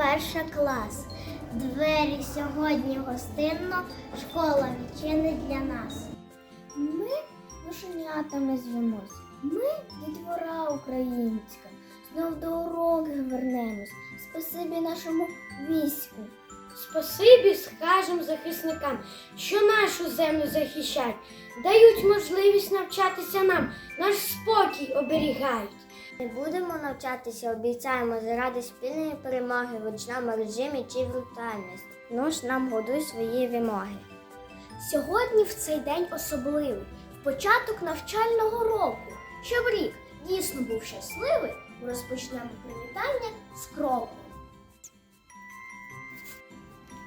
перша клас. Двері сьогодні гостинно, школа відчинить для нас. Ми душенятами звемось. Ми дітвора українська. Знов до уроки вернемось. Спасибі нашому війську. Спасибі скажем захисникам, що нашу землю захищають, дають можливість навчатися нам, наш спокій оберігають. Не будемо навчатися, обіцяємо заради спільної перемоги в ручному режимі чи брутальності. Ну ж нам годуй свої вимоги. Сьогодні в цей день особливий, в початок навчального року. Щоб рік дійсно був щасливий, розпочнемо привітання з кроку.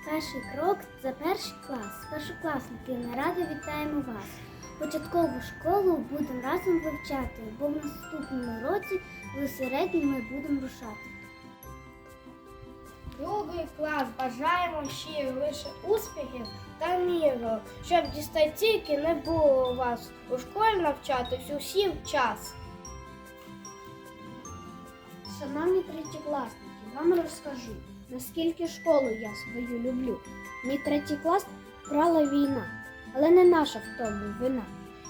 Перший крок це перший клас. Першокласники, ми радо вітаємо вас. Початкову школу будемо разом вивчати, бо в наступному році в середню ми будемо рушати. Другий клас бажаємо ще лише успіхів та міру, щоб дістатійки не було у вас. У школі навчатись усім час. Шановні третєкласники, вам розкажу, наскільки школу я свою люблю. Мій третій клас брала війна, але не наша в тому вина.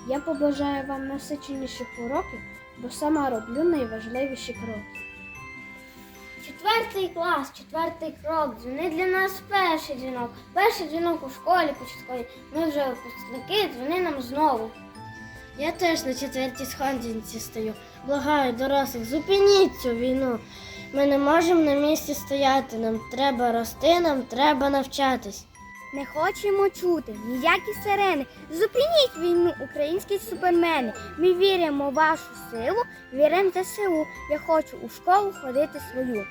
Я побажаю вам насиченіших уроків, бо сама роблю найважливіші кроки. Четвертий клас, четвертий крок. Дзвони для нас перший дзвінок. Перший дзвінок у школі початковій. Ми вже випускники, дзвони нам знову. Я теж на четвертій сходинці стою. Благаю дорослих, зупиніть цю війну. Ми не можемо на місці стояти. Нам треба рости, нам треба навчатись. Не хочемо чути ніякі сирени. Зупиніть війну, українські супермени. Ми віримо в вашу силу, віримо в ЗСУ. Я хочу у школу ходити свою.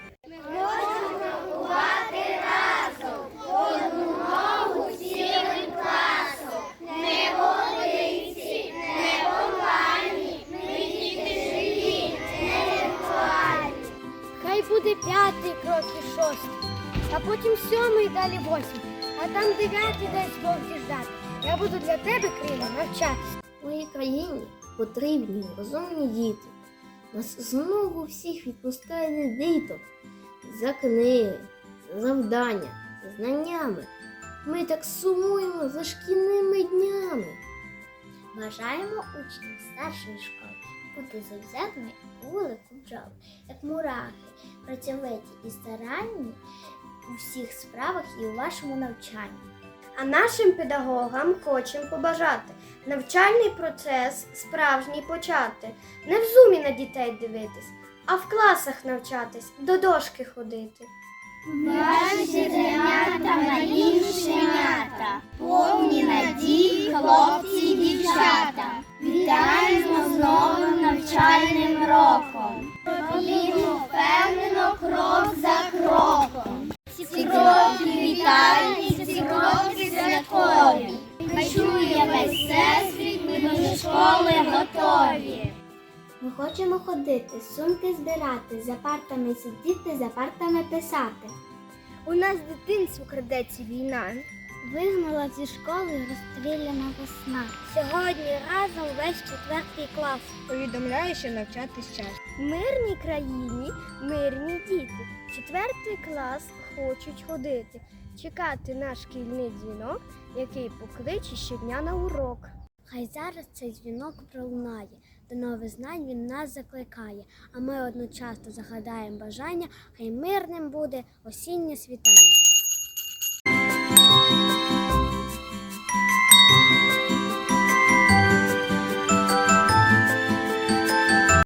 Хай буде п'ятий крок і шостий, а потім сьомий, далі восьмий, а там дев'ятий десь Бог діждати. Я буду для тебе, Крима, навчатися. Моїй країні потрібні розумні діти. Нас знову всіх відпускають дитом за книги, за завдання, за знаннями. Ми так сумуємо за шкільними днями. Бажаємо учням старшої школи бути завзятими у велику бджолу, як мурахи, працьовиті і старанні у всіх справах і у вашому навчанні. А нашим педагогам хочемо побажати навчальний процес справжній почати. Не в зумі на дітей дивитись, а в класах навчатись, до дошки ходити. Ваші зернята душенята, повні надій, хлопці школи готові. Ми хочемо ходити, сумки збирати, за партами сидіти, за партами писати. У нас дитинству крадеться війна. Вигнала зі школи розстріляна весна. Сьогодні разом весь четвертий клас. Повідомляю, що навчатись час. В мирній країні мирні діти. Четвертий клас хочуть ходити, чекати наш шкільний дзвінок, який покличе щодня на урок. Хай зараз цей дзвінок пролунає, до нових знань він нас закликає, а ми одночасно загадаємо бажання, хай мирним буде осіннє світання.